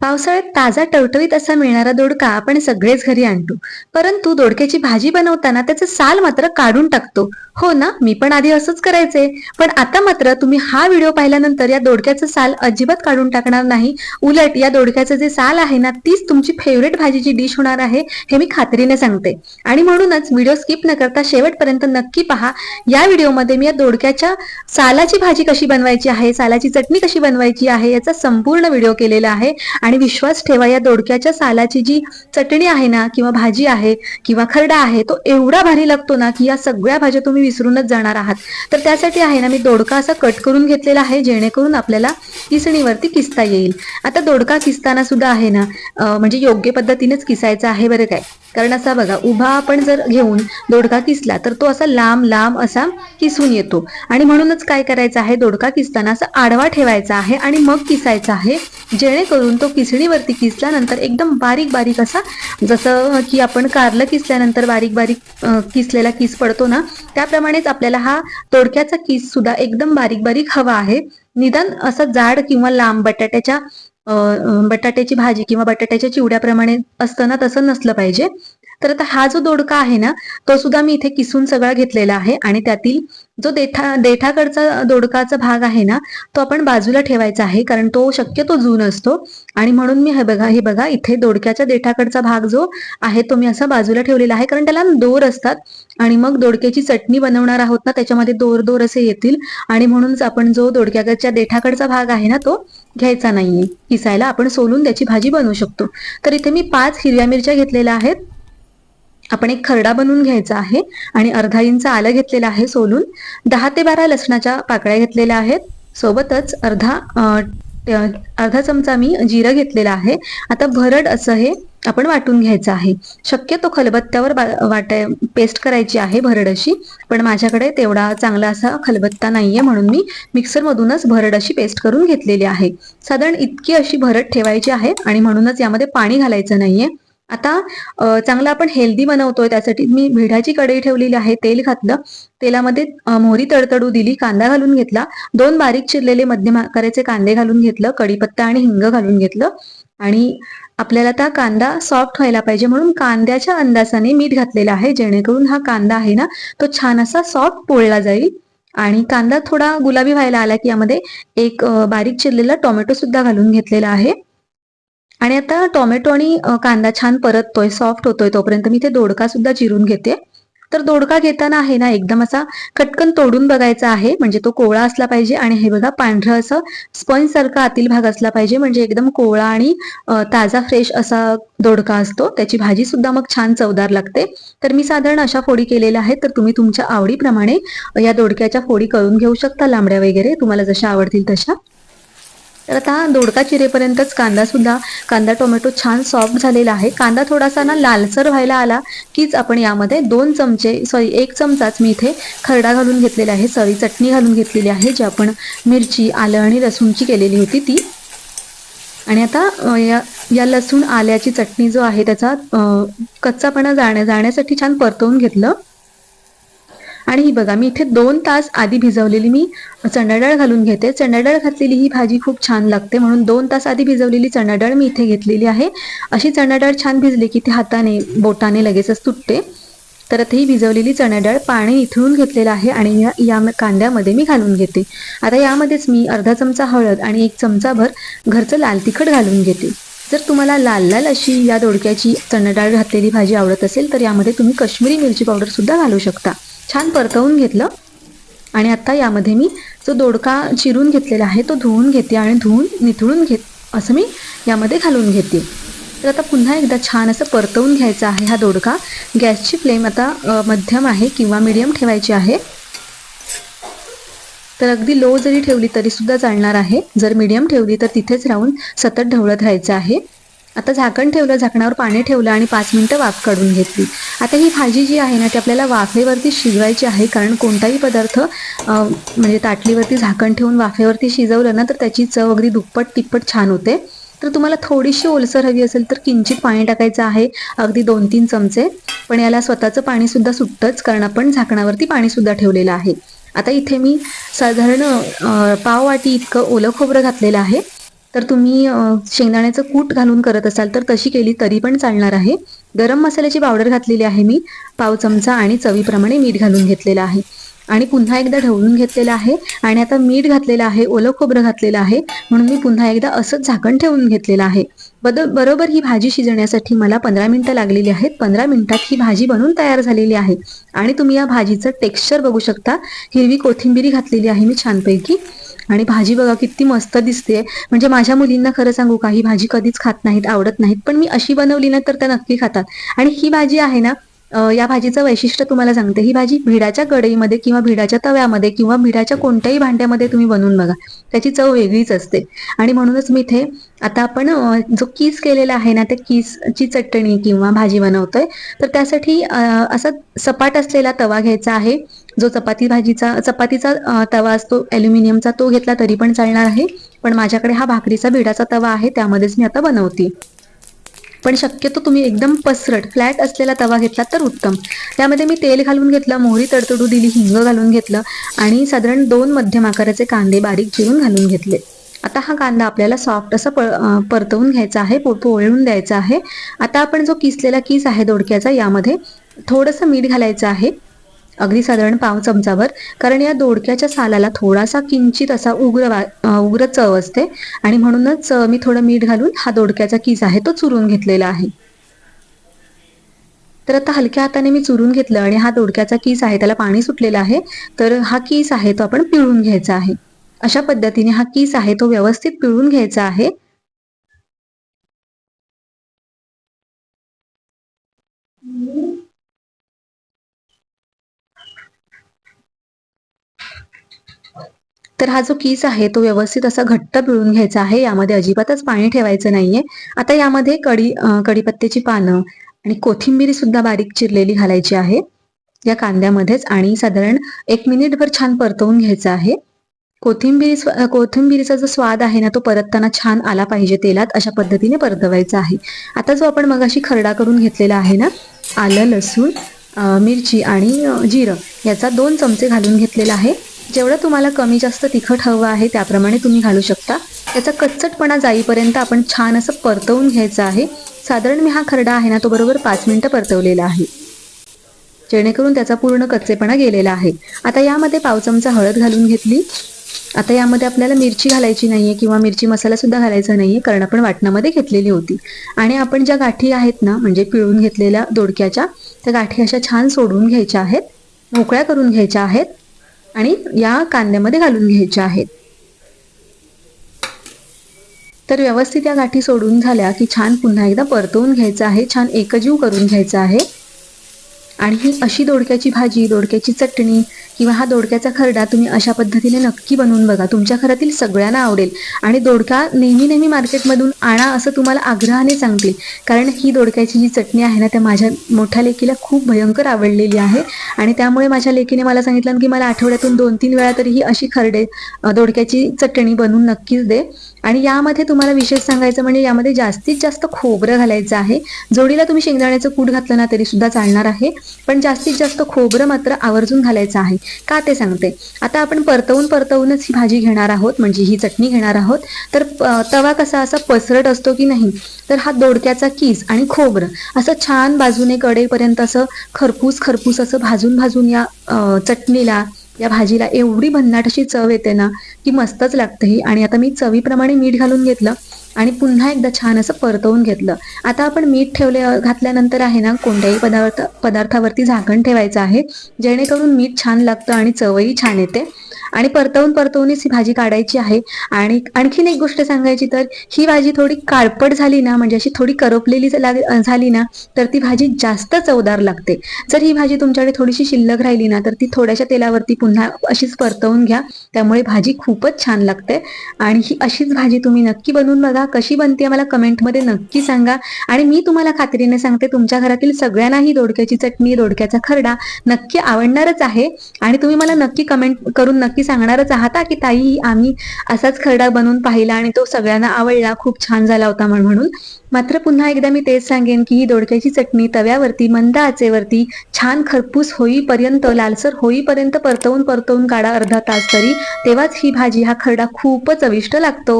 पावसाळ्यात ताजा टवटवीत असा मिळणारा दोडका आपण सगळेच घरी आणतो. परंतु दोडक्याची भाजी बनवताना त्याचं साल मात्र काढून टाकतो. हो ना मी पण आधी असंच करायचे. पण आता मात्र तुम्ही हा व्हिडिओ पाहिल्यानंतर या दोडक्याचं साल अजिबात काढून टाकणार नाही. उलट या दोडक्याचं जे साल आहे ना तीच तुमची फेवरेट भाजीची डिश होणार आहे हे मी खात्रीने सांगते. आणि म्हणूनच व्हिडिओ स्किप न करता शेवटपर्यंत नक्की पहा या व्हिडिओमध्ये मी या दोडक्याच्या सालाची भाजी कशी बनवायची आहे सालाची चटणी कशी बनवायची आहे याचा संपूर्ण व्हिडिओ केलेला आहे. आणि विश्वास ठेवा या दोडक्याच्या सालाची जी चटणी आहे ना किंवा भाजी आहे किंवा खरडा आहे तो एवढा भारी लागतो ना की या सगळ्या भाज्या तुम्ही विसरूनच जाणार आहात. तर त्यासाठी आहे ना मी दोडका असा कट करून घेतलेला आहे जेणेकरून आपल्याला किसणीवरती किसता येईल. आता दोडका किसताना सुद्धा आहे ना म्हणजे योग्य पद्धतीनेच किसायचा आहे बरं काय? कारण असा बघा उभा आपण जर घेऊन दोडका किसला तर तो असा लांब लांब असा किसून येतो. आणि म्हणूनच काय करायचं आहे दोडका किसताना असा आडवा ठेवायचा आहे आणि मग किसायचा आहे. जेणेकरून तो किसणीवरती किसल्यानंतर एकदम बारीक बारीक असा जसं की आपण कारलं किसल्यानंतर बारीक बारीक किसलेला किस पडतो ना त्याप्रमाणेच आपल्याला हा दोडक्याचा किस सुद्धा एकदम बारीक बारीक हवा आहे. निदान असा जाड किंवा लांब बटाट्याच्या बटाट्याची भाजी किंवा बटाट्याच्या चिवड्याप्रमाणे असताना तसं नसलं पाहिजे. तर आता हा जो दोडका आहे ना तो सुद्धा मी इथे किसून सगळा घेतलेला आहे आणि त्यातील जो देठा देठाकडचा दोडकाचा भाग आहे ना तो आपण बाजूला ठेवायचा आहे कारण तो शक्यतो जून असतो. आणि म्हणून मी हे बघा हे बघा इथे दोडक्याच्या देठाकडचा भाग जो आहे तो मी असा बाजूला ठेवलेला आहे कारण त्याला दोर असतात. आणि मग दोडक्याची चटणी बनवणार आहोत ना त्याच्यामध्ये दोर दोर असे येतील. आणि म्हणूनच आपण जो दोडक्याच्या देठाकडचा भाग आहे ना तो घ्यायचा नाहीये. किसायला आपण सोलून त्याची भाजी बनवू शकतो. तर इथे मी पाच हिरव्या मिरच्या घेतलेल्या आहेत. आपण एक खरडा बनवून घ्यायचा आहे आणि अर्धा इंच आलं घेतलेलं आहे सोलून. दहा ते बारा लसणाच्या पाकळ्या घेतलेल्या आहेत. सोबतच अर्धा अर्धा चमचा मी जिरं घेतलेला आहे. आता भरड असं हे आपण वाटून घ्यायचं आहे. शक्यतो खलबत्त्यावर बा- वाटाय पेस्ट करायची आहे भरड अशी पण माझ्याकडे तेवढा चांगला असा खलबत्ता नाहीये म्हणून मी मिक्सरमधूनच भरड अशी पेस्ट करून घेतलेली आहे. साधारण इतकी अशी भरड ठेवायची आहे आणि म्हणूनच यामध्ये पाणी घालायचं नाहीये. आता चांगलं आपण हेल्दी बनवतोय त्यासाठी. मी भिडाची कढई ठेवलेली आहे तेल घातलं. तेलामध्ये मोहरी तडतडू दिली कांदा घालून घेतला. दोन बारीक चिरलेले मध्यम आकाराचे कांदे घालून घेतलं कढीपत्ता आणि हिंग घालून घेतलं. आणि आपल्याला त्या कांदा सॉफ्ट व्हायला पाहिजे म्हणून कांद्याच्या अंदाजाने मीठ घातलेलं आहे. जेणेकरून हा कांदा आहे ना तो छान असा सॉफ्ट पोळला जाईल. आणि कांदा थोडा गुलाबी व्हायला आला की यामध्ये एक बारीक चिरलेला टोमॅटो सुद्धा घालून घेतलेला आहे. आणि आता टोमॅटो आणि कांदा छान परततोय सॉफ्ट होतोय तोपर्यंत मी ते दोडका सुद्धा चिरून घेते. तर दोडका घेताना आहे ना एकदम असा कटकन तोडून बघायचा आहे म्हणजे तो कोवळा असला पाहिजे आणि हे बघा पांढरं असं स्पंज सारखा आतील भाग असला पाहिजे म्हणजे एकदम कोवळा आणि ताजा फ्रेश असा दोडका असतो. त्याची भाजी सुद्धा मग छान चवदार लागते. तर मी साधारण अशा फोडी केलेल्या आहेत तर तुम्ही तुमच्या आवडीप्रमाणे या दोडक्याच्या फोडी करून घेऊ शकता लांबड्या वगैरे. तुम्हाला जशा आवडतील तशा. तर आता दोडका चिरेपर्यंतच कांदा सुद्धा कांदा टोमॅटो छान सॉफ्ट झालेला आहे. कांदा थोडासा ना लालसर व्हायला आला कीच आपण यामध्ये दोन चमचे सॉरी एक चमचाच मी इथे खरडा घालून घेतलेला आहे. सॉरी चटणी घालून घेतलेली आहे जी आपण मिरची आलं आणि लसूणची केलेली होती ती. आणि आता या या लसूण आल्याची चटणी जो आहे त्याचा कच्चापणा जाण्या जाण्यासाठी छान परतवून घेतलं. आणि ही बघा मी इथे दोन तास आधी भिजवलेली मी चणा डाळ घालून घेते. चणा डाळ घातलेली ही भाजी खूप छान लागते. म्हणून दोन तास आधी भिजवलेली चणा डाळ मी इथे घेतलेली आहे. अशी चणा डाळ छान भिजली की ती हाताने बोटाने लगेचच तुटते. तर आता ही भिजवलेली चणा डाळ पाणी इथळून घेतलेलं आहे आणि या या कांद्यामध्ये मी घालून घेते. आता यामध्येच मी अर्धा चमचा हळद आणि एक चमचाभर घरचं लाल तिखट घालून घेते. जर तुम्हाला लाल लाल अशी या दोडक्याची चणा डाळ घातलेली भाजी आवडत असेल तर यामध्ये तुम्ही काश्मीरी मिरची पावडर सुद्धा घालू शकता. छान परतवून घेतलं. आणि आता यामध्ये मी जो दोडका चिरून घेतलेला आहे तो धुवून घेते आणि धुवून निथळून घेत असं मी यामध्ये घालून घेते. तर आता पुन्हा एकदा छान असं परतवून घ्यायचा आहे हा दोडका. गॅसची फ्लेम आता मध्यम आहे किंवा मिडियम ठेवायची आहे. तर अगदी लो जरी ठेवली तरी सुद्धा चालणार आहे. जर मीडियम ठेवली तर तिथेच राहून सतत ढवळत राहायचं आहे. आता झाकण ठेवलं झाकणावर पाणी ठेवलं आणि पाच मिनटं वाफ काढून घेतली. आता ही भाजी जी आहे ना ती आपल्याला वाफेवरती शिजवायची आहे कारण कोणताही पदार्थ म्हणजे ताटलीवरती झाकण ठेवून वाफेवरती शिजवलं ना तर त्याची चव अगदी दुप्पट तिप्पट छान होते. तर तुम्हाला थोडीशी ओलसर हवी असेल तर किंचित पाणी टाकायचं आहे अगदी दोन तीन चमचे. पण याला स्वतःचं पाणी सुद्धा सुटतंच कारण आपण झाकणावरती पाणी सुद्धा ठेवलेलं आहे. आता इथे मी साधारण पाववाटी पाव वाटी इतकं ओलं खोबरं घातलेलं आहे. तर तुम्ही शेंगदाण्याचं कूट घालून करत असाल तर तशी केली तरी पण चालणार आहे. गरम मसाल्याची पावडर घातलेली आहे मी पाव चमचा आणि चवीप्रमाणे मीठ घालून घेतलेलं आहे. आणि पुन्हा एकदा ढवळून घेतलेलं आहे आणि आता मीठ घातलेलं आहे ओलं खोबरं घातलेलं आहे म्हणून मी पुन्हा एकदा असंच झाकण ठेवून घेतलेलं आहे. बद बरोबर ही भाजी शिजण्यासाठी मला पंधरा मिनिटं लागलेली आहेत. पंधरा मिनिटात ही भाजी बनून तयार झालेली आहे. आणि तुम्ही या भाजीचं टेक्स्चर बघू शकता. हिरवी कोथिंबिरी घातलेली आहे मी छानपैकी. आणि भाजी बघा किती मस्त दिसते. म्हणजे माझ्या मुलींना खरं सांगू का ही भाजी कधीच खात नाहीत आवडत नाहीत. पण मी अशी बनवली ना तर त्या नक्की खातात. आणि ही भाजी आहे ना या भाजीचं वैशिष्ट्य तुम्हाला सांगते. ही भाजी भिडाच्या कढईमध्ये किंवा भिडाच्या तव्यामध्ये किंवा भिडाच्या कोणत्याही भांड्यामध्ये तुम्ही बनवून बघा. त्याची चव वेगळीच असते. आणि म्हणूनच मी इथे आता आपण जो कीस केलेला आहे ना त्या कीसची चटणी किंवा भाजी बनवतोय. तर त्यासाठी असा सपाट असलेला तवा घ्यायचा आहे. जो चपाती भाजीचा चपातीचा तवा असतो ॲल्युमिनियमचा तो घेतला तरी पण चालणार आहे. पण माझ्याकडे हा भाकरीचा भिडाचा तवा आहे त्यामध्येच मी आता बनवते. पण शक्यतो तुम्ही एकदम पसरट फ्लॅट असलेला तवा घेतला तर उत्तम. त्यामध्ये मी तेल घालून घेतलं मोहरी तडतडू दिली हिंग घालून घेतलं आणि साधारण दोन मध्यम आकाराचे कांदे बारीक चिरून घालून घेतले. आता हा कांदा आपल्याला सॉफ्ट असा पळ परतवून घ्यायचा आहे पोळून द्यायचा आहे. आता आपण जो किसलेला किस आहे दोडक्याचा यामध्ये थोडंसं मीठ घालायचं आहे. अगदी साधारण पाव चमचावर कारण या दोडक्याच्या सालाला थोडासा किंचित असा उग्र वा उग्र चव असते. आणि म्हणूनच मी थोडं मीठ घालून हा दोडक्याचा किस आहे तो चुरून घेतलेला आहे. तर आता हलक्या हाताने मी चुरून घेतलं आणि हा दोडक्याचा किस आहे त्याला पाणी सुटलेलं आहे तर हा किस आहे तो आपण पिळून घ्यायचा आहे. अशा पद्धतीने हा किस आहे तो व्यवस्थित पिळून घ्यायचा आहे. तर हा जो कीस आहे तो व्यवस्थित असा घट्ट पिळून घ्यायचा आहे. यामध्ये अजिबातच पाणी ठेवायचं नाहीये. आता यामध्ये कढी कडीपत्त्याची कढीपत्त्याची पानं आणि कोथिंबीर सुद्धा बारीक चिरलेली घालायची आहे. या कांद्यामध्येच आणि साधारण एक मिनिटभर छान परतवून घ्यायचं आहे. कोथिंबीरी स्व- कोथिंबीरीचा जो स्वाद आहे ना तो परतताना छान आला पाहिजे तेलात अशा पद्धतीने परतवायचा आहे. आता जो आपण मगाशी खरडा करून घेतलेला आहे ना आलं लसूण मिरची आणि जिरं याचा दोन चमचे घालून घेतलेला आहे. जेवढं तुम्हाला कमी जास्त तिखट हवं आहे त्याप्रमाणे तुम्ही घालू शकता. त्याचा कच्चटपणा जाईपर्यंत आपण छान असं परतवून घ्यायचं आहे. साधारण मी हा खरडा आहे ना तो बरोबर पाच मिनटं परतवलेला आहे. जेणेकरून त्याचा पूर्ण कच्चेपणा गेलेला आहे. आता यामध्ये पाव चमचा हळद घालून घेतली. आता यामध्ये आपल्याला मिरची घालायची नाहीये किंवा मिरची मसाला सुद्धा घालायचा नाहीये कारण आपण वाटणामध्ये घेतलेली होती. आणि आपण ज्या गाठी आहेत ना म्हणजे पिळून घेतलेल्या दोडक्याच्या त्या गाठी अशा छान सोडून घ्यायच्या आहेत मोकळ्या करून घ्यायच्या आहेत. आणि या कांद्यामध्ये घालून घ्यायच्या आहेत. तर व्यवस्थित या गाठी सोडून झाल्या की छान पुन्हा एकदा परतवून घ्यायचं आहे छान एकजीव करून घ्यायचं आहे. आणि ही अशी दोडक्याची भाजी दोडक्याची चटणी किंवा हा दोडक्याचा खरडा तुम्ही अशा पद्धतीने नक्की बनवून बघा. तुमच्या घरातील सगळ्यांना आवडेल. आणि दोडका नेहमी नेहमी मार्केटमधून आणा असं तुम्हाला आग्रहाने सांगतील कारण ही दोडक्याची जी चटणी आहे ना त्या माझ्या मोठ्या लेकीला खूप भयंकर आवडलेली आहे. आणि त्यामुळे माझ्या लेकीने मला सांगितलं की मला आठवड्यातून दोन तीन वेळा तरी ही अशी खरडे दोडक्याची चटणी बनवून नक्कीच दे. आणि यामध्ये तुम्हाला विशेष सांगायचं म्हणजे यामध्ये जास्तीत जास्त खोबरं घालायचं आहे. जोडीला तुम्ही शेंगदाण्याचं कूट घातलं ना तरी सुद्धा चालणार आहे. पण जास्तीत जास्त खोबरं मात्र आवर्जून घालायचं आहे. का ते सांगते? आता आपण परतवून परतवूनच ही भाजी घेणार आहोत म्हणजे ही चटणी घेणार आहोत. तर तवा कसा असा पसरट असतो की नाही? तर हा दोडक्याचा किस आणि खोबरं असं छान बाजूने कडेपर्यंत असं खरपूस खरपूस असं भाजून भाजून या चटणीला या भाजीला एवढी भन्नाट अशी चव येते ना की मस्तच लागते ही. आणि आता मी चवीप्रमाणे मीठ घालून घेतलं. आणि पुन्हा एकदा छान असं परतवून घेतलं. आता आपण मीठ ठेवले घातल्यानंतर आहे ना कोणत्याही पदार्थ पदार्थावरती झाकण ठेवायचं आहे. जेणेकरून मीठ छान लागतं आणि चवही छान येते. आणि परतवून परतवूनच ही भाजी काढायची आहे. आणि आणखीन एक गोष्ट सांगायची तर ही भाजी थोडी काळपट झाली ना म्हणजे अशी थोडी करपलेली झाली ना तर ती भाजी जास्त चवदार लागते. जर ही भाजी तुमच्याकडे थोडीशी शिल्लक राहिली ना तर ती थोड्याशा तेलावरती पुन्हा अशीच परतवून घ्या. त्यामुळे भाजी खूपच छान लागते. आणि ही अशीच भाजी तुम्ही नक्की बनवून बघा. कशी बनते मला कमेंटमध्ये नक्की सांगा. आणि मी तुम्हाला खात्रीने सांगते तुमच्या घरातील सगळ्यांना ही दोडक्याची चटणी दोडक्याचा खरडा नक्की आवडणारच आहे. आणि तुम्ही मला नक्की कमेंट करून नक्की सांगणारच आहात की ताई आम्ही असाच खरडा बनवून पाहिला आणि तो सगळ्यांना आवडला. खूप छान झाला होता म्हणून. मात्र पुन्हा एकदा मी तेच सांगेन की ही दोडक्याची चटणी तव्यावरती मंद आचेवरती छान खरपूस होईपर्यंत लालसर होईपर्यंत परतवून परतवून काढा अर्धा तास तरी. तेव्हाच ही भाजी हा खरडा खूपच चविष्ट लागतो.